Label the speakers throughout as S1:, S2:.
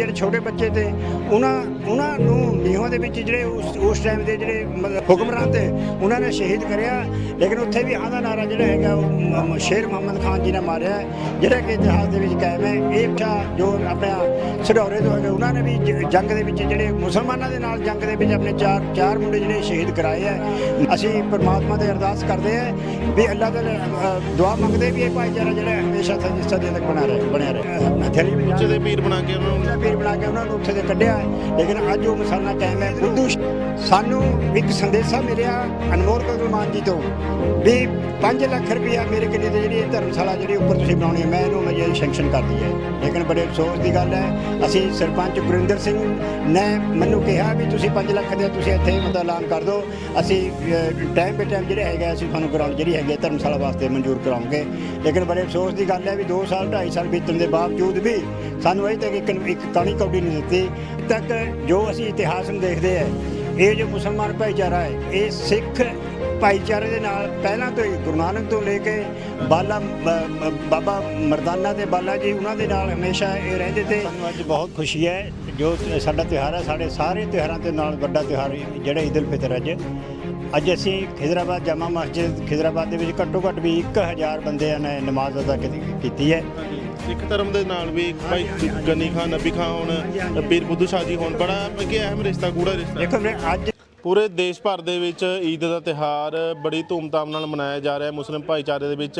S1: ਜਿਹੜੇ ਛੋਟੇ ਬੱਚੇ ਤੇ ਉਹਨਾਂ ਉਹਨਾਂ ਨੂੰ ਨੀਹਾਂ ਦੇ ਵਿੱਚ ਜਿਹੜੇ ਉਸ ਉਸ ਟਾਈਮ ਦੇ ਜਿਹੜੇ ਹੁਕਮਰਾਨ ਤੇ ਉਹਨਾਂ ਨੇ ਸ਼ਹੀਦ ਕਰਿਆ। ਲੇਕਿਨ ਉੱਥੇ ਵੀ ਹਾਂ ਦਾ ਨਾਰਾ ਜਿਹੜਾ ਹੈਗਾ ਉਹ ਸ਼ੇਰ ਮੁਹੰਮਦ ਖਾਨ ਜੀ ਨੇ ਮਾਰਿਆ ਜਿਹੜਾ ਕਿ ਇਤਿਹਾਸ ਦੇ ਵਿੱਚ ਕਾਇਮ ਹੈ। ਇਹ ਬੱਚਾ ਜੋ ਆਪਣਾ ਸਡੌਰੇ ਤੋਂ ਹੈਗੇ ਉਹਨਾਂ ਨੇ ਵੀ ਜੰਗ ਦੇ ਵਿੱਚ ਜਿਹੜੇ ਮੁਸਲਮਾਨਾਂ ਦੇ ਨਾਲ ਜੰਗ ਦੇ ਵਿੱਚ ਆਪਣੇ ਚਾਰ ਚਾਰ ਮੁੰਡੇ ਜਿਹੜੇ ਸ਼ਹੀਦ ਕਰਾਏ ਆ ਅਸੀਂ ਪਰਮਾਤਮਾ ਦੇ ਅਰਦਾਸ ਕਰਦੇ ਆ ਵੀ ਅੱਲਾਹ ਦੇ ਦੁਆ ਮੰਗਦੇ ਵੀ ਇਹ ਭਾਈਚਾਰਾ ਜਿਹੜਾ ਹਮੇਸ਼ਾ ਸਦੀ ਸਦੀਆਂ ਤੱਕ ਬਣਾ ਰਹੇ ਬਣਿਆ ਰਹੇ। ਹਥੇਲੀ ਵੀ
S2: ਉੱਚੇ ਦੇ ਪੀਰ ਬਣਾ ਕੇ ਉਹਨਾਂ ਨੂੰ
S1: ਉਹਨਾਂ ਬਣਾ ਕੇ ਉਹਨਾਂ ਨੂੰ ਉੱਥੇ ਦੇ ਕੱਢਿਆ ਲੇਕਿਨ ਅੱਜ ਉਹ ਮਸਾਲਾ ਕਾਇਮ ਹੈ। ਉਰਦੂ ਸਾਨੂੰ ਇੱਕ ਸੰਦੇਸ਼ਾ ਮਿਲਿਆ ਅਨਮੋਲ ਕਦਰਮਾਨ ਜੀ ਤੋਂ ਵੀ 5 ਲੱਖ ਰੁਪਇਆ ਮੇਰੇ ਕਿਲੇ ਤੇ ਜਿਹੜੀ ਧਰਮਸ਼ਾਲਾ ਜਿਹੜੀ ਉੱਪਰ ਤੁਸੀਂ ਬਣਾਉਣੀ ਹੈ, ਮੈਂ ਇਹਨੂੰ ਮੈਂ ਜਿਹੜੀ ਸੈਂਕਸ਼ਨ ਕਰਦੀ ਹੈ। ਲੇਕਿਨ ਬੜੇ ਅਫਸੋਸ ਦੀ ਗੱਲ ਹੈ, ਅਸੀਂ ਸਰਪੰਚ ਗੁਰਿੰਦਰ ਸਿੰਘ ਨੇ ਮੈਨੂੰ ਕਿਹਾ ਵੀ ਤੁਸੀਂ 5 ਲੱਖ ਦੇ ਤੁਸੀਂ ਇੱਥੇ ਮਤਲਬ ਐਲਾਨ ਕਰ ਦਿਓ। ਅਸੀਂ ਟਾਈਮ ਬੇ ਟਾਈਮ ਜਿਹੜੇ ਹੈਗਾ ਅਸੀਂ ਤੁਹਾਨੂੰ ਗਰਾਊਂਡ ਜਿਹੜੀ ਹੈਗੀ ਧਰਮਸ਼ਾਲਾ ਵਾਸਤੇ ਮਨਜ਼ੂਰ ਕਰਾਉਂਗੇ। ਲੇਕਿਨ ਬੜੇ ਅਫਸੋਸ ਦੀ ਗੱਲ ਹੈ ਵੀ 2 ਸਾਲ 2.5 ਸਾਲ ਬੀਤਣ ਦੇ ਬਾਵਜੂਦ ਵੀ ਸਾਨੂੰ ਅਜੇ ਤੱਕ ਇੱਕ ਇੱਕ ਕੌਡੀ ਨਹੀਂ ਦਿੱਤੀ। ਤੱਕ ਜੋ ਅਸੀਂ ਇਤਿਹਾਸ ਨੂੰ ਦੇਖਦੇ ਆ, ਇਹ ਜੋ ਮੁਸਲਮਾਨ ਭਾਈਚਾਰਾ ਹੈ, ਇਹ ਸਿੱਖ ਭਾਈਚਾਰੇ ਦੇ ਨਾਲ ਪਹਿਲਾਂ ਤੋਂ ਹੀ ਗੁਰੂ ਨਾਨਕ ਤੋਂ ਲੈ ਕੇ ਬਾਲਾ ਬਾਬਾ ਮਰਦਾਨਾ ਤੇ ਬਾਲਾ ਜੀ ਉਹਨਾਂ ਦੇ ਨਾਲ ਹਮੇਸ਼ਾ ਇਹ ਰਹਿੰਦੇ ਤੇ ਸਾਨੂੰ ਅੱਜ ਬਹੁਤ ਖੁਸ਼ੀ ਹੈ ਜੋ ਸਾਡਾ ਤਿਉਹਾਰ ਹੈ, ਸਾਡੇ ਸਾਰੇ ਤਿਉਹਾਰਾਂ ਦੇ ਨਾਲ ਵੱਡਾ ਤਿਉਹਾਰ ਜਿਹੜਾ ਈਦ ਉਲ ਫਿਤਰ ਅੱਜ। ਅੱਜ ਅਸੀਂ ਖਿਦਰਾਬਾਦ ਜਾਮਾ ਮਸਜਿਦ, ਖਿਦਰਾਬਾਦ ਦੇ ਵਿੱਚ ਘੱਟੋ ਘੱਟ ਵੀ 1000 ਬੰਦਿਆਂ ਨੇ ਨਮਾਜ਼ ਅਦਾ ਕੀਤੀ ਹੈ।
S2: ਸਿੱਖ ਧਰਮ ਦੇ ਨਾਲ ਵੀ ਭਾਈ ਗਨੀ ਖਾਨ ਨਬੀ ਖਾਨ ਹੋਣ ਪੀਰ ਬੁੱਧੂ ਸ਼ਾਹ ਜੀ ਹੋਣ ਬੜਾ ਕਿ ਅਹਿਮ ਰਿਸ਼ਤਾ ਗੂੜਾ ਰਿਸ਼ਤਾ।
S1: ਦੇਖੋ ਵੀਰੇ, ਅੱਜ
S2: ਪੂਰੇ ਦੇਸ਼ ਭਰ ਦੇ ਵਿੱਚ ਈਦ ਦਾ ਤਿਹਾਰ ਬੜੀ ਧੂਮਧਾਮ ਨਾਲ ਮਨਾਇਆ ਜਾ ਰਿਹਾ ਹੈ ਮੁਸਲਿਮ ਭਾਈਚਾਰੇ ਦੇ ਵਿੱਚ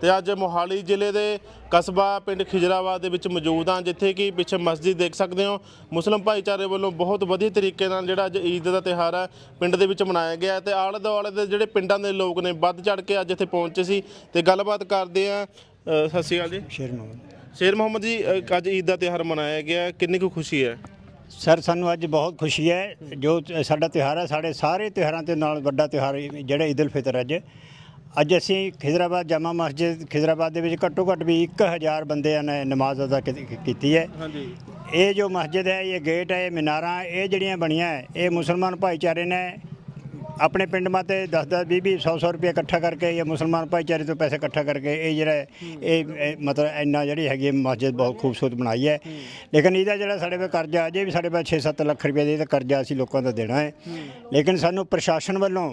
S2: ਤੇ ਅੱਜ ਮੋਹਾਲੀ ਜ਼ਿਲ੍ਹੇ ਦੇ ਕਸਬਾ ਪਿੰਡ ਖਿਜਰਾਬਾਦ ਦੇ ਵਿੱਚ ਮੌਜੂਦ ਹਾਂ ਜਿੱਥੇ ਕਿ ਪਿੱਛੇ ਮਸਜਿਦ ਦੇਖ ਸਕਦੇ ਹੋ। ਮੁਸਲਿਮ ਭਾਈਚਾਰੇ ਵੱਲੋਂ ਬਹੁਤ ਵਧੀਆ ਤਰੀਕੇ ਨਾਲ ਜਿਹੜਾ ਅੱਜ ਈਦ ਦਾ ਤਿਹਾਰ ਹੈ ਪਿੰਡ ਦੇ ਵਿੱਚ ਮਨਾਇਆ ਗਿਆ ਤੇ ਆਲੇ ਦੁਆਲੇ ਦੇ ਜਿਹੜੇ ਪਿੰਡਾਂ ਦੇ ਲੋਕ ਨੇ ਵੱਧ ਚੜ ਕੇ ਅੱਜ ਇੱਥੇ ਪਹੁੰਚੇ ਸੀ ਤੇ ਗੱਲਬਾਤ ਕਰਦੇ ਆ ਸਤਿ ਸ਼੍ਰੀ ਅਕਾਲ ਜੀ।
S1: ਸ਼ੇਰ ਮੁਹੰਮਦ।
S2: ਸ਼ੇਰ ਮੁਹੰਮਦ ਜੀ ਅ, ਅੱਜ ਈਦ ਦਾ ਤਿਹਾਰ ਮਨਾਇਆ ਗਿਆ ਕਿੰਨੀ ਕੁ ਖੁਸ਼ੀ ਹੈ?
S1: ਸਰ ਸਾਨੂੰ ਅੱਜ ਬਹੁਤ ਖੁਸ਼ੀ ਹੈ। ਜੋ ਸਾਡਾ ਤਿਉਹਾਰ ਹੈ ਸਾਡੇ ਸਾਰੇ ਤਿਉਹਾਰਾਂ ਦੇ ਨਾਲ ਵੱਡਾ ਤਿਉਹਾਰ ਜਿਹੜਾ ਈਦ ਉਲ ਫਿਤਰ ਅੱਜ। ਅੱਜ ਅਸੀਂ ਖਿਦਰਾਬਾਦ ਜਾਮਾ ਮਸਜਿਦ ਖਿਦਰਾਬਾਦ ਦੇ ਵਿੱਚ ਘੱਟੋ ਘੱਟ ਵੀ 1000 ਬੰਦਿਆਂ ਨੇ ਨਮਾਜ਼ ਅਦਾ ਕੀਤੀ- ਕੀਤੀ ਹੈ।
S2: ਹਾਂਜੀ।
S1: ਇਹ ਜੋ ਮਸਜਿਦ ਹੈ ਇਹ ਗੇਟ ਹੈ ਇਹ ਮਨਾਰਾਂ ਇਹ ਜਿਹੜੀਆਂ ਬਣੀਆਂ ਹੈ, ਇਹ ਮੁਸਲਮਾਨ ਭਾਈਚਾਰੇ ਨੇ ਆਪਣੇ ਪਿੰਡ ਮਾਤੇ 10 10 20 20 100 100 ਰੁਪਏ ਇਕੱਠਾ ਕਰਕੇ ਜਾਂ ਮੁਸਲਮਾਨ ਭਾਈਚਾਰੇ ਤੋਂ ਪੈਸੇ ਇਕੱਠਾ ਕਰਕੇ ਇਹ ਜਿਹੜਾ ਹੈ, ਇਹ ਇਹ ਮਤਲਬ ਇੰਨਾ ਜਿਹੜੀ ਹੈਗੀ ਹੈ ਮਸਜਿਦ ਬਹੁਤ ਖੂਬਸੂਰਤ ਬਣਾਈ ਹੈ। ਲੇਕਿਨ ਇਹਦਾ ਜਿਹੜਾ ਸਾਡੇ ਕੋਲ ਕਰਜ਼ਾ ਅਜੇ ਵੀ ਸਾਡੇ ਕੋਲ 6-7 ਲੱਖ ਰੁਪਏ ਦਾ ਇਹਦਾ ਕਰਜ਼ਾ ਅਸੀਂ ਲੋਕਾਂ ਦਾ ਦੇਣਾ ਹੈ। ਲੇਕਿਨ ਸਾਨੂੰ ਪ੍ਰਸ਼ਾਸਨ ਵੱਲੋਂ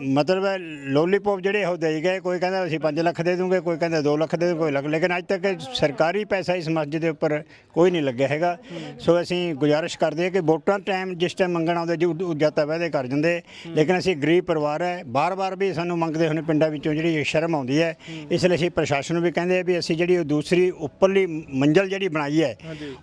S1: ਮਤਲਬ ਹੈ ਲੋਲੀਪੌਪ ਜਿਹੜੇ ਉਹ ਦੇਈ ਗਏ ਕੋਈ ਕਹਿੰਦਾ ਅਸੀਂ 5 ਲੱਖ ਦੇ ਦੂੰਗੇ ਕੋਈ ਕਹਿੰਦਾ 2 ਲੱਖ ਦੇ ਦੂੰਗੇ ਕੋਈ ਲੱਖ ਲੇਕਿਨ ਅੱਜ ਤੱਕ ਸਰਕਾਰੀ ਪੈਸਾ ਇਸ ਮਸਜਿਦ ਦੇ ਉੱਪਰ ਕੋਈ ਨਹੀਂ ਲੱਗਿਆ ਹੈਗਾ। ਸੋ ਅਸੀਂ ਗੁਜ਼ਾਰਿਸ਼ ਕਰਦੇ ਹਾਂ ਕਿ ਵੋਟਾਂ ਟਾਈਮ ਜਿਸ ਟਾਈਮ ਮੰਗਣ ਆਉਂਦੇ ਜੀ ਉਦ- ਉਜਾਤਾ ਵਾਅਦੇ ਕਰ ਜਾਂਦੇ। ਲੇਕਿਨ ਅਸੀਂ ਗਰੀਬ ਪਰਿਵਾਰ ਹੈ ਬਾਰ-ਬਾਰ ਵੀ ਸਾਨੂੰ ਮੰਗਦੇ ਹੋਣੇ ਪਿੰਡਾਂ ਵਿੱਚੋਂ ਜਿਹੜੀ ਸ਼ਰਮ ਆਉਂਦੀ ਹੈ। ਇਸ ਲਈ ਅਸੀਂ ਪ੍ਰਸ਼ਾਸਨ ਨੂੰ ਵੀ ਕਹਿੰਦੇ ਆ ਵੀ ਅਸੀਂ ਜਿਹੜੀ ਉਹ ਦੂਸਰੀ ਉੱਪਰਲੀ ਮੰਜ਼ਲ ਜਿਹੜੀ ਬਣਾਈ ਹੈ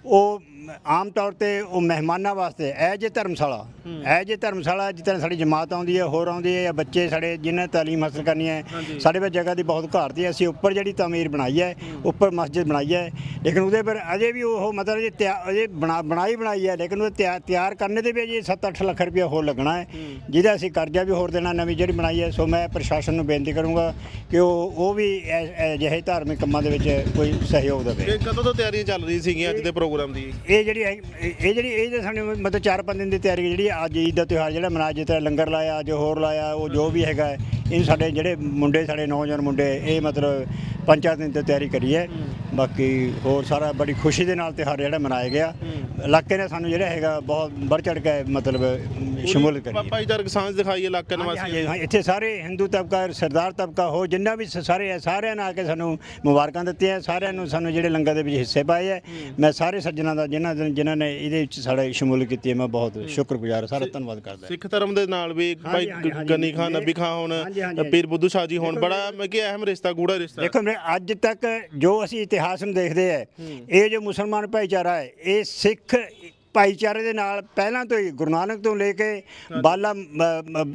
S1: ਉਹ ਆਮ ਤੌਰ ਤੇ ਉਹ ਮਹਿਮਾਨਾਂ ਵਾਸਤੇ ਐ ਜੇ ਧਰਮਸ਼ਾਲਾ ਐ ਜੇ ਧਰਮਸ਼ਾਲਾ ਤਰ੍ਹਾਂ ਸਾਡੀ ਜਮਾਤ ਆਉਂਦੀ ਹੈ ਹੋਰ ਆਉਂਦੀ ਹੈ ਜਾਂ ਬੱਚੇ ਸਾਡੇ ਜਿਨ੍ਹਾਂ ਤਾਲੀਮ ਹਾਸਲ ਕਰਨੀ ਹੈ ਸਾਡੇ ਕੋਲ ਜਗ੍ਹਾ ਦੀ ਬਹੁਤ ਘਾਟ ਹੈ। ਅਸੀਂ ਉੱਪਰ ਜਿਹੜੀ ਤਾਮੀਰ ਬਣਾਈ ਹੈ ਉੱਪਰ ਮਸਜਿਦ ਬਣਾਈ ਹੈ। ਲੇਕਿਨ ਉਹਦੇ ਪਰ ਅਜੇ ਵੀ ਉਹ ਮਤਲਬ ਜੇ ਅਜੇ ਬਣਾ ਬਣਾਈ ਬਣਾਈ ਹੈ ਲੇਕਿਨ ਉਹ ਤਿਆ- ਤਿਆਰ ਕਰਨੇ ਦੇ ਵੀ ਅਜੇ 7-8 ਲੱਖ ਰੁਪਇਆ ਹੋਰ ਲੱਗਣਾ ਹੈ। ਜਿਹਦਾ ਅਸੀਂ ਕਰਜ਼ਾ ਵੀ ਹੋਰ ਦੇਣਾ ਨਵੀਂ ਜਿਹੜੀ ਬਣਾਈ ਹੈ ਸੋ ਮੈਂ ਪ੍ਰਸ਼ਾਸਨ ਨੂੰ ਬੇਨਤੀ ਕਰੂੰਗਾ ਕਿ ਉਹ ਉਹ ਵੀ ਐ- ਐ ਜਿਹੇ ਧਾਰਮਿਕ ਕੰਮਾਂ ਦੇ ਵਿੱਚ ਕੋਈ ਸਹਿਯੋਗ ਦੇਵੇ।
S2: ਇਹ ਕਦੋਂ ਤੋਂ ਤਿਆਰੀਆਂ ਚੱਲ ਰਹੀ ਸੀਗੀਆਂ ਅੱਜ ਦੇ ਪ੍ਰੋਗਰਾਮ ਦੀ?
S1: ਇਹ ਜਿਹੜੀ ਇਹ ਜਿਹੜੀ ਇਹ ਤਾਂ ਸਾਡੇ ਮਤਲਬ 4-5 ਦਿਨ ਦੀ ਤਿਆਰੀ ਜਿਹੜੀ ਅੱਜ ਈਦ ਦਾ ਤਿਉਹਾਰ ਜਿਹੜਾ ਮਨਾਇਆ ਜਿੱਥੇ ਲੰਗਰ ਲਾਇਆ ਅੱਜ ਹੋਰ ਲਾਇਆ ਉਹ ਜੋ ਵੀ ਹੈਗਾ ਹੈ, ਇਹ ਸਾਡੇ ਜਿਹੜੇ ਮੁੰਡੇ ਸਾਡੇ ਨੌਜਵਾਨ ਮੁੰਡੇ ਇਹ ਮਤਲਬ ਪੰਜ ਚਾਰ ਦਿਨ ਤੋਂ ਤਿਆਰੀ ਕਰੀ ਹੈ। ਬਾਕੀ ਹੋਰ ਸਾਰਾ ਬੜੀ ਖੁਸ਼ੀ ਦੇ ਨਾਲ ਤਿਉਹਾਰ ਜਿਹੜਾ ਮਨਾਇਆ ਗਿਆ। ਇਲਾਕੇ ਨੇ ਸਾਨੂੰ ਜਿਹੜਾ ਹੈਗਾ ਬਹੁਤ ਵੱਧ ਚੜ ਕੇ ਮਤਲਬ ਸ਼ਮੂਲੀਅਤ ਕਰੀ
S2: ਭਾਈਚਾਰਕ ਸਾਂਝ ਦਿਖਾਈ ਇਲਾਕੇ ਨਿਵਾਸੀਆਂ
S1: ਹਾਂ, ਇੱਥੇ ਸਾਰੇ ਹਿੰਦੂ ਤਬਕਾ ਸਰਦਾਰ ਤਬਕਾ ਹੋ ਜਿੰਨਾ ਵੀ ਸਾਰੇ ਹੈ ਸਾਰਿਆਂ ਨੇ ਆ ਕੇ ਸਾਨੂੰ ਮੁਬਾਰਕਾਂ ਦਿੱਤੀਆਂ ਸਾਰਿਆਂ ਨੂੰ ਸਾਨੂੰ ਜਿਹੜੇ ਲੰਗਰ ਦੇ ਵਿੱਚ ਹਿੱਸੇ ਪਾਏ ਹੈ। ਮੈਂ ਸਾਰੇ ਸੱਜਣਾ ਦਾ ਜਿਨ੍ਹਾਂ ਜਿਨ੍ਹਾਂ ਨੇ ਇਹਦੇ ਵਿੱਚ ਸਾਡਾ ਸ਼ਮੂਲੀਅਤ ਕੀਤੀ ਹੈ ਮੈਂ ਬਹੁਤ ਸ਼ੁਕਰਗੁਜ਼ਾਰ ਸਾਰਾ ਧੰਨਵਾਦ ਕਰਦਾ
S2: ਸਿੱਖ ਧਰਮ ਦੇ ਨਾਲ ਵੀ ਭਾਈ ਗਨੀ ਖਾਨ ਨਬੀ ਖਾਨ ਹੋਣ ਪੀਰ ਬੁੱਧੂ ਸ਼ਾਹ ਜੀ ਹੋਣ ਬੜਾ ਮੈਂ ਕਿ ਅਹਿਮ ਰਿਸ਼ਤਾ ਗੂੜਾ ਰਿਸ਼ਤਾ।
S1: ਦੇਖੋ ਅੱਜ ਤੱਕ ਜੋ ਅਸੀਂ ਇਤਿਹਾਸ ਨੂੰ ਦੇਖਦੇ ਆ ਇਹ ਜੋ ਮੁਸਲਮਾਨ ਭਾਈਚਾਰਾ ਹੈ ਇਹ ਸਿੱਖ ਭਾਈਚਾਰੇ ਦੇ ਨਾਲ ਪਹਿਲਾਂ ਤੋਂ ਹੀ ਗੁਰੂ ਨਾਨਕ ਤੋਂ ਲੈ ਕੇ ਬਾਲਾ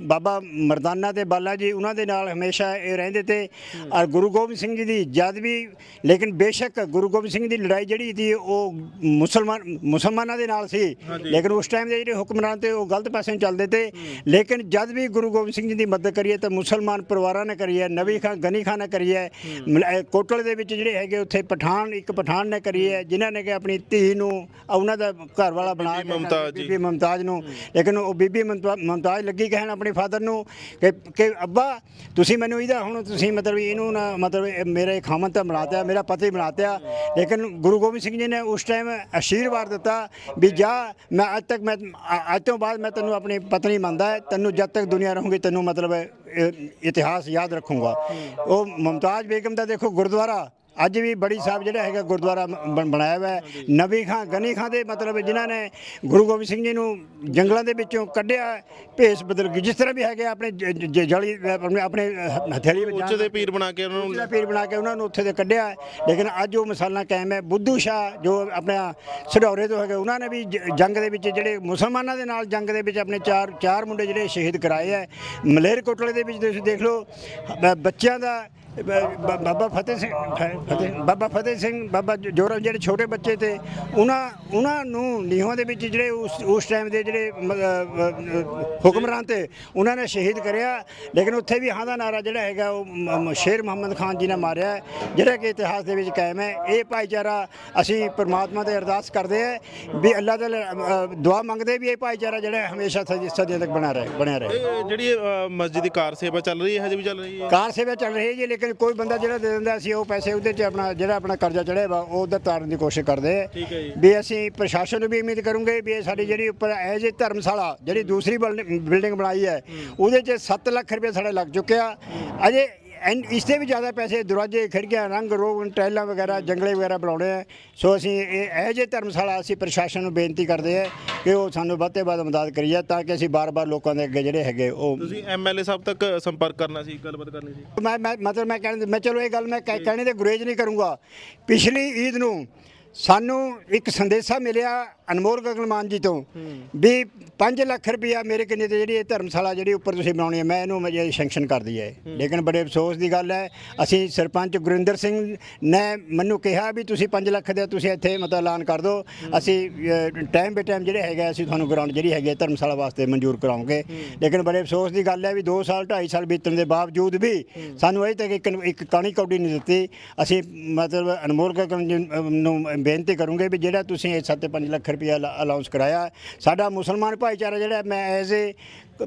S1: ਬਾਬਾ ਮਰਦਾਨਾ ਤੇ ਬਾਲਾ ਜੀ ਉਹਨਾਂ ਦੇ ਨਾਲ ਹਮੇਸ਼ਾ ਇਹ ਰਹਿੰਦੇ ਤੇ ਔਰ ਗੁਰੂ ਗੋਬਿੰਦ ਸਿੰਘ ਜੀ ਦੀ ਜਦ ਵੀ ਲੇਕਿਨ ਬੇਸ਼ੱਕ ਗੁਰੂ ਗੋਬਿੰਦ ਸਿੰਘ ਦੀ ਲੜਾਈ ਜਿਹੜੀ ਸੀ ਉਹ ਮੁਸਲਮਾਨ ਮੁਸਲਮਾਨਾਂ ਦੇ ਨਾਲ ਸੀ। ਲੇਕਿਨ ਉਸ ਟਾਈਮ ਦੇ ਜਿਹੜੇ ਹੁਕਮਰਾਨ ਤੇ ਉਹ ਗਲਤ ਪਾਸੇ ਚੱਲਦੇ ਤੇ ਲੇਕਿਨ ਜਦ ਵੀ ਗੁਰੂ ਗੋਬਿੰਦ ਸਿੰਘ ਜੀ ਦੀ ਮਦਦ ਕਰੀਏ ਤਾਂ ਮੁਸਲਮਾਨ ਪਰਿਵਾਰਾਂ ਨੇ ਕਰੀ ਹੈ ਨਬੀ ਖਾਨ ਗਨੀ ਖਾਨ ਨੇ ਕਰੀ ਹੈ। ਮਲ- ਅਹ ਕੋਟਲ ਦੇ ਵਿੱਚ ਜਿਹੜੇ ਹੈਗੇ ਉੱਥੇ ਪਠਾਨ ਇੱਕ ਪਠਾਨ ਨੇ ਕਰੀ ਹੈ ਜਿਨ੍ਹਾਂ ਨੇ ਕਿ ਆਪਣੀ ਧੀ ਨੂੰ ਉਹਨਾਂ ਦਾ ਘਰ ਵਾਲਾ ਧਰਮਸ਼ਾਲਾ ਬਣਾ ਕੇ
S2: ਮੁਮਤਾਜ਼।
S1: ਬੀਬੀ ਮੁਮਤਾਜ਼ ਨੂੰ। ਲੇਕਿਨ ਉਹ ਬੀਬੀ ਮੁਮਤਾ- ਮੁਮਤਾਜ਼ ਲੱਗੀ ਕਹਿਣ ਆਪਣੇ ਫਾਦਰ ਨੂੰ ਕਿ ਕਿ ਅੱਬਾ ਤੁਸੀਂ ਮੈਨੂੰ ਇਹਦਾ ਹੁਣ ਤੁਸੀਂ ਮਤਲਬ ਇਹਨੂੰ ਨਾ ਮਤਲਬ ਮੇਰੇ ਖਾਮਨ ਤਾਂ ਬਣਾਤਾ ਮੇਰਾ ਪਤੀ ਬਣਾਤਾ ਲੇਕਿਨ ਗੁਰੂ ਗੋਬਿੰਦ ਸਿੰਘ ਜੀ ਨੇ ਉਸ ਟਾਈਮ ਆਸ਼ੀਰਵਾਦ ਦਿੱਤਾ ਵੀ ਜਾ ਮੈਂ ਅੱਜ ਤੱਕ ਮੈਂ ਅੱਜ ਤੋਂ ਬਾਅਦ ਮੈਂ ਤੈਨੂੰ ਆਪਣੀ ਪਤਨੀ ਮੰਨਦਾ ਤੈਨੂੰ ਜਦ ਤੱਕ ਦੁਨੀਆ ਰਹੂੰਗੀ ਤੈਨੂੰ ਮਤਲਬ ਇਤਿਹਾਸ ਯਾਦ ਰੱਖੂੰਗਾ। ਉਹ ਮੁਮਤਾਜ਼ ਬੇਗਮ ਦਾ ਦੇਖੋ ਗੁਰਦੁਆਰਾ ਅੱਜ ਵੀ ਬੜੀ ਸਾਹਿਬ ਜਿਹੜਾ ਹੈਗਾ ਗੁਰਦੁਆਰਾ ਬਣ- ਬਣਾਇਆ ਹੋਇਆ ਹੈ। ਨਬੀ ਖਾਂ ਗਨੀ ਖਾਂ ਦੇ ਮਤਲਬ ਜਿਨ੍ਹਾਂ ਨੇ ਗੁਰੂ ਗੋਬਿੰਦ ਸਿੰਘ ਜੀ ਨੂੰ ਜੰਗਲਾਂ ਦੇ ਵਿੱਚੋਂ ਕੱਢਿਆ ਭੇਸ ਬਦਲ ਕੇ ਜਿਸ ਤਰ੍ਹਾਂ ਵੀ ਹੈਗੇ ਆਪਣੇ ਜ- ਜ- ਜਲੀ ਆਪਣੇ ਆਪਣੇ ਹਥੇਲੀ ਵਿੱਚ
S2: ਉੱਚ ਦੇ ਪੀਰ ਬਣਾ ਕੇ ਉਹਨਾਂ ਨੂੰ
S1: ਪੀਰ ਬਣਾ ਕੇ ਉਹਨਾਂ ਨੂੰ ਉੱਥੇ ਦੇ ਕੱਢਿਆ। ਹੈ। ਲੇਕਿਨ ਅੱਜ ਉਹ ਮਿਸਾਲਾਂ ਕਾਇਮ ਹੈ। ਬੁੱਧੂ ਸ਼ਾਹ ਜੋ ਆਪਣਾ ਸਢੌਰੇ ਤੋਂ ਹੈਗੇ ਉਹਨਾਂ ਨੇ ਵੀ ਜ- ਜੰਗ ਦੇ ਵਿੱਚ ਜਿਹੜੇ ਮੁਸਲਮਾਨਾਂ ਦੇ ਨਾਲ ਜੰਗ ਦੇ ਵਿੱਚ ਆਪਣੇ ਚਾਰ ਚਾਰ ਮੁੰਡੇ ਜਿਹੜੇ ਸ਼ਹੀਦ ਕਰਾਏ ਹੈ। ਮਲੇਰ ਕੋਟਲੇ ਦੇ ਵਿੱਚ ਤੁਸੀਂ ਦੇਖ ਲਓ ਬ- ਬੱਚਿਆਂ ਦਾ ਬ- ਬਾਬਾ ਫਤਿਹ ਸਿੰਘ ਫ- ਫਤਿਹ। ਬਾਬਾ ਫਤਿਹ ਸਿੰਘ ਬਾਬਾ ਜ- ਜੋਰਾ ਜਿਹੜੇ ਛੋਟੇ ਬੱਚੇ ਤੇ ਉਹਨਾਂ ਉਹਨਾਂ ਨੂੰ ਨੀਹਾਂ ਦੇ ਵਿੱਚ ਜਿਹੜੇ ਉਸ ਉਸ ਟਾਈਮ ਦੇ ਜਿਹੜੇ ਮ- ਅ- ਅ- ਹੁਕਮਰਾਨ ਤੇ ਉਹਨਾਂ ਨੇ ਸ਼ਹੀਦ ਕਰਿਆ। ਲੇਕਿਨ ਉੱਥੇ ਵੀ ਹਾਂ ਦਾ ਨਾਰਾ ਜਿਹੜਾ ਹੈਗਾ ਉਹ ਮ- ਮ- ਸ਼ੇਰ ਮੁਹੰਮਦ ਖਾਨ ਜੀ ਨੇ ਮਾਰਿਆ ਹੈ, ਜਿਹੜਾ ਕਿ ਇਤਿਹਾਸ ਦੇ ਵਿੱਚ ਕਾਇਮ ਹੈ। ਇਹ ਭਾਈਚਾਰਾ ਅਸੀਂ ਪ੍ਰਮਾਤਮਾ ਤੇ ਅਰਦਾਸ ਕਰਦੇ ਹਾਂ ਵੀ ਅੱਲਾਹ ਦੇ ਦੁਆ ਮੰਗਦੇ ਵੀ ਇਹ ਭਾਈਚਾਰਾ ਜਿਹੜਾ ਹੈ ਹਮੇਸ਼ਾ ਸਦੀ- ਸਦੀਆਂ ਤੱਕ ਬਣਾ ਰਹੇ ਬਣਿਆ ਰਹੇ।
S2: ਇਹ ਜਿਹੜੀ ਅ, ਮਸਜਿਦ ਦੀ ਕਾਰ ਸੇਵਾ ਚੱਲ ਰਹੀ ਹੈ ਹਜੇ ਵੀ ਚੱਲ ਰਹੀ ਹੈ?
S1: ਕਾਰ ਸੇਵਾ ਚੱਲ ਰਹੀ ਹੈ ਜੀ ਲੇਕਿਨ ਕੋਈ ਬੰਦਾ ਜਿਹੜਾ ਦੇ ਦਿੰਦਾ ਅਸੀਂ ਉਹ ਪੈਸੇ ਉਹਦੇ 'ਚ ਆਪਣਾ ਜਿਹੜਾ ਆਪਣਾ ਕਰਜ਼ਾ ਚੜਿਆ ਵਾ ਉਹ ਉਧਰ ਤਾਰਨ ਦੀ ਕੋਸ਼ਿਸ਼ ਕਰਦੇ। ਹਾਂ
S2: ਠੀਕ ਹੈ ਜੀ।
S1: ਵੀ ਅਸੀਂ ਪ੍ਰਸ਼ਾਸਨ ਨੂੰ ਵੀ ਉਮੀਦ ਕਰੂੰਗੇ ਵੀ ਇਹ ਸਾਡੀ ਜਿਹੜੀ ਉੱਪਰ ਐਜ ਇਹ ਧਰਮਸ਼ਾਲਾ ਜਿਹੜੀ ਦੂਸਰੀ ਬਿਲਡਿੰਗ ਬਣਾਈ ਹੈ ਉਹਦੇ 'ਚ 7 ਲੱਖ ਰੁਪਏ ਸਾਡਾ ਲੱਗ ਚੁੱਕਿਆ ਅਜੇ ਐਨ- ਇਸ ਤੇ ਵੀ ਜ਼ਿਆਦਾ ਪੈਸੇ ਦਰਵਾਜ਼ੇ ਖਿੜਕੀਆਂ ਰੰਗ ਰੋਗਨ ਟਾਈਲਾਂ ਵਗੈਰਾ ਜੰਗਲੇ ਵਗੈਰਾ ਬਣਾਉਣੇ ਆ। ਸੋ ਅਸੀਂ ਇਹ ਇਹੋ ਜਿਹੇ ਧਰਮਸ਼ਾਲਾ ਅਸੀਂ ਪ੍ਰਸ਼ਾਸਨ ਨੂੰ ਬੇਨਤੀ ਕਰਦੇ ਆ ਕਿ ਉਹ ਸਾਨੂੰ ਵੱਧ ਤੋਂ ਵੱਧ ਮਦਦ ਕਰੀਏ ਤਾਂ ਕਿ ਅਸੀਂ ਬਾਰ-ਬਾਰ ਲੋਕਾਂ ਦੇ ਅੱਗੇ ਜਿਹੜੇ ਹੈਗੇ ਉਹ
S2: ਤੁਸੀਂ ਐਮਐਲਏ ਸਾਹਿਬ ਤੱਕ ਸੰਪਰਕ ਕਰਨਾ ਸੀ ਗੱਲਬਾਤ ਕਰਨੀ ਸੀ।
S1: ਮੈਂ ਮੈਂ ਮਤਲਬ ਮੈਂ ਕਹਿਣ ਮੈਂ ਚਲੋ ਇਹ ਗੱਲ ਮੈਂ ਕਹਿ- ਕਹਿਣੇ ਤੇ ਗੁਰੇਜ ਨਹੀਂ ਕਰੂੰਗਾ। ਪਿਛਲੀ ਈਦ ਨੂੰ ਸਾਨੂੰ ਇੱਕ ਸੰਦੇਸ਼ਾ ਮਿਲਿਆ ਅਨਮੋਲ ਗਗਨਮਾਨ ਜੀ ਤੋਂ ਵੀ 5 ਲੱਖ ਰੁਪਇਆ ਮੇਰੇ ਕਿੰਨੇ ਤੇ ਜਿਹੜੀ ਇਹ ਧਰਮਸ਼ਾਲਾ ਜਿਹੜੀ ਉੱਪਰ ਤੁਸੀਂ ਬਣਾਉਣੀ ਹੈ ਮੈਂ ਇਹਨੂੰ ਮੈਂ ਸੈਂਕਸ਼ਨ ਕਰ ਦਈ ਹੈ। ਲੇਕਿਨ ਬੜੇ ਅਫਸੋਸ ਦੀ ਗੱਲ ਹੈ ਅਸੀਂ ਸਰਪੰਚ ਗੁਰਿੰਦਰ ਸਿੰਘ ਨੇ ਮੈਨੂੰ ਕਿਹਾ ਵੀ ਤੁਸੀਂ 5 ਲੱਖ ਦੇ ਤੁਸੀਂ ਇੱਥੇ ਮਤਲਬ ਐਲਾਨ ਕਰ ਦਿਓ। ਅਸੀਂ ਟਾਈਮ ਬੇ ਟਾਈਮ ਜਿਹੜੇ ਹੈਗੇ ਅਸੀਂ ਤੁਹਾਨੂੰ ਗਰਾਊਂਡ ਜਿਹੜੀ ਹੈਗੀ ਧਰਮਸ਼ਾਲਾ ਵਾਸਤੇ ਮਨਜ਼ੂਰ ਕਰਾਉਂਗੇ। ਲੇਕਿਨ ਬੜੇ ਅਫਸੋਸ ਦੀ ਗੱਲ ਹੈ ਵੀ 2 ਸਾਲ 2.5 ਸਾਲ ਬੀਤਣ ਦੇ ਬਾਵਜੂਦ ਵੀ ਸਾਨੂੰ ਅਜੇ ਤੱਕ ਇੱਕ ਇੱਕ ਕਾਣੀ ਕੌਡੀ ਨਹੀਂ ਦਿੱਤੀ। ਅਸੀਂ ਮਤਲਬ ਅਨਮੋਲ ਗਗਨ ਜੀ ਨੂੰ ਬੇਨਤੀ ਕਰੂੰਗੇ ਵੀ ਜਿਹੜਾ ਤੁਸੀਂ ਇਹ 7.5 ਲੱਖ ਰੁਪਇਆ ਅਲਾਉਂਸ ਕਰਾਇਆ। ਸਾਡਾ ਮੁਸਲਮਾਨ ਭਾਈਚਾਰਾ ਜਿਹੜਾ ਮੈਂ ਐਜ਼ ਏ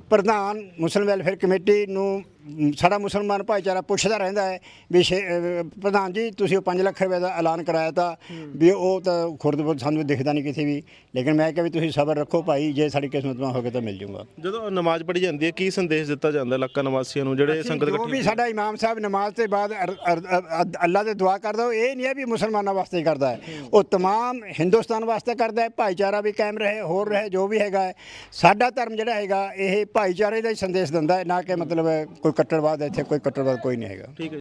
S1: ਪ੍ਰਧਾਨ ਮੁਸਲਿਮ ਵੈਲਫੇਅਰ ਕਮੇਟੀ ਨੂੰ ਮ, ਸਾਡਾ ਮੁਸਲਮਾਨ ਭਾਈਚਾਰਾ ਪੁੱਛਦਾ ਰਹਿੰਦਾ ਹੈ ਵੀ ਸ਼ੇ- ਅਹ, ਪ੍ਰਧਾਨ ਜੀ ਤੁਸੀਂ ਉਹ 5 ਲੱਖ ਰੁਪਏ ਦਾ ਐਲਾਨ ਕਰਾਇਆ ਤਾਂ ਵੀ ਉਹ ਤਾਂ ਖੁਰਦ ਸਾਨੂੰ ਦਿਖਦਾ ਨਹੀਂ ਕਿਸੇ ਵੀ ਲੇਕਿਨ ਮੈਂ ਕਿਹਾ ਵੀ ਤੁਸੀਂ ਸਬਰ ਰੱਖੋ ਭਾਈ ਜੇ ਸਾਡੀ ਕਿਸਮਤ ਮਾ ਹੋਵੇ ਤਾਂ ਮਿਲ ਜਾਊਗਾ
S2: ਜਦੋਂ ਨਮਾਜ਼ ਪੜ੍ਹੀ ਜਾਂਦੀ ਹੈ ਕੀ ਸੰਦੇਸ਼ ਦਿੱਤਾ ਜਾਂਦਾ ਇਲਾਕਾ ਨਿਵਾਸੀਆਂ ਨੂੰ ਜਿਹੜੇ ਸੰਗਤ
S1: ਜੋ
S2: ਇਕੱਠੀ
S1: ਵੀ ਸਾਡਾ ਇਮਾਮ ਸਾਹਿਬ ਨਮਾਜ਼ ਤੋਂ ਬਾਅਦ ਅਰ- ਅਰ- ਅ- ਅੱਲਾ ਦੇ ਦੁਆ ਕਰਦਾ ਉਹ ਇਹ ਨਹੀਂ ਹੈ ਵੀ ਮੁਸਲਮਾਨਾਂ ਵਾਸਤੇ ਹੀ ਕਰਦਾ ਹੈ ਉਹ तमाम ਹਿੰਦੁਸਤਾਨ ਵਾਸਤੇ ਕਰਦਾ ਹੈ ਭਾਈਚਾਰਾ ਵੀ ਕਾਇਮ ਰਹੇ ਹੋਰ ਰਹੇ ਜੋ ਵੀ ਹੈਗਾ ਹੈ ਸਾਡਾ ਧਰਮ ਜਿਹੜਾ ਹੈਗਾ ਇਹ ਭਾਈਚਾਰੇ ਦਾ ਹੀ ਸੰਦੇਸ਼ ਦਿੰਦਾ ਹੈ, ਨਾ ਕਿ ਮਤਲਬ ਕੋਈ ਕੱਟੜਵਾਦ ਇੱਥੇ, ਕੋਈ ਕੱਟੜਵਾਦ ਕੋਈ ਨਹੀਂ ਹੈਗਾ।
S2: ਠੀਕ ਹੈ